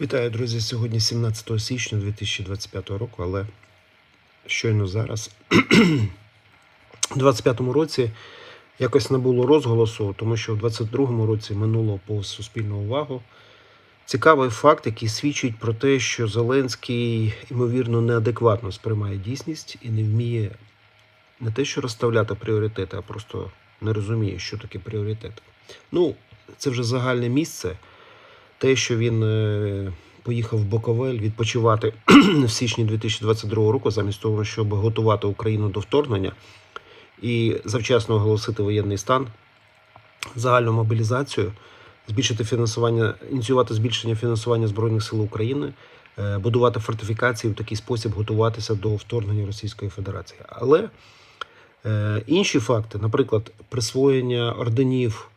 Вітаю, друзі! Сьогодні 17 січня 2025 року, але щойно зараз, у 25-му році, якось не було розголосу, тому що в 22-му році минуло повз суспільну увагу. Цікавий факт, який свідчить про те, що Зеленський, ймовірно, неадекватно сприймає дійсність і не вміє не те, що розставляти пріоритети, а просто не розуміє, що таке пріоритет. Ну, це вже загальне місце те, що він е, поїхав в Боковель відпочивати в січні 2022 року, замість того, щоб готувати Україну до вторгнення і завчасно оголосити воєнний стан, загальну мобілізацію, збільшити фінансування, ініціювати збільшення фінансування Збройних сил України, е, будувати фортифікації в такий спосіб готуватися до вторгнення Російської Федерації. Але е, інші факти, наприклад, присвоєння орденів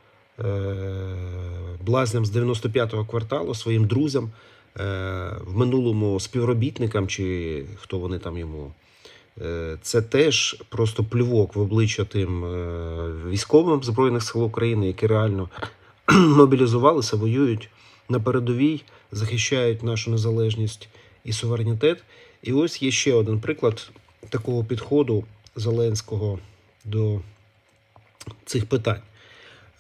блазням з 95-го кварталу своїм друзям, е, в минулому співробітникам, чи хто вони там йому. Е, Це теж просто плювок в обличчя тим е, військовим Збройних сил України, які реально мобілізувалися, воюють на передовій, захищають нашу незалежність і суверенітет. І ось є ще один приклад такого підходу Зеленського до цих питань.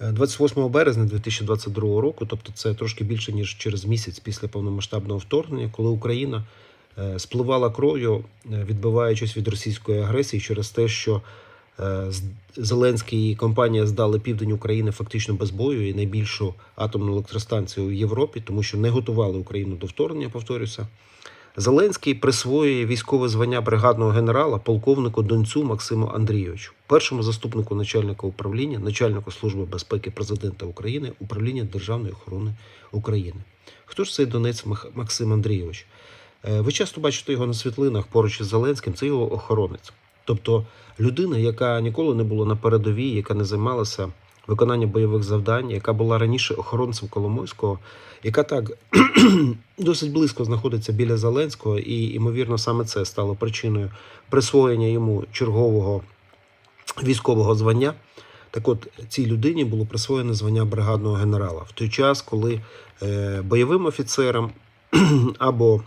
Е, 28 березня 2022 року, тобто це трошки більше ніж через місяць після повномасштабного вторгнення, коли Україна е, спливала кров'ю, е, відбиваючись від російської агресії через те, що е, Зеленський і компанія здали південь України фактично без бою і найбільшу атомну електростанцію в Європі, тому що не готували Україну до вторгнення, повторюся. Зеленський присвоює військове звання бригадного генерала полковнику Донцю Максиму Андрійовичу, першому заступнику начальника управління, начальнику служби безпеки президента України, управління Державної охорони України. Хто ж цей Донець Максим Андрійович? Е, Ви часто бачите його на світлинах поруч із Зеленським. Це його охоронець, тобто людина, яка ніколи не була на передовій, яка не займалася виконанням бойових завдань, яка була раніше охоронцем Коломойського, яка так досить близько знаходиться біля Зеленського, і ймовірно саме це стало причиною присвоєння йому чергового військового звання. Так от цій людині було присвоєно звання бригадного генерала в той час, коли е, бойовим офіцерам або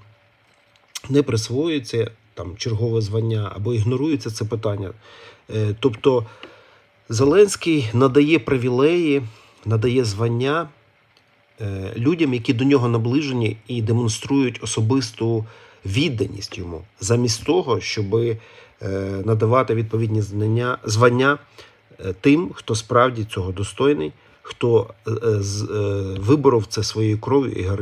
не присвоюється там чергове звання, або ігнорується це питання. Е, тобто Зеленський надає привілеї, надає звання е, людям, які до нього наближені і демонструють особисту відданість йому, замість того, щоб е, надавати відповідні знання, звання е, тим, хто справді цього достойний, хто виборов це своєю кров'ю і героїзмом.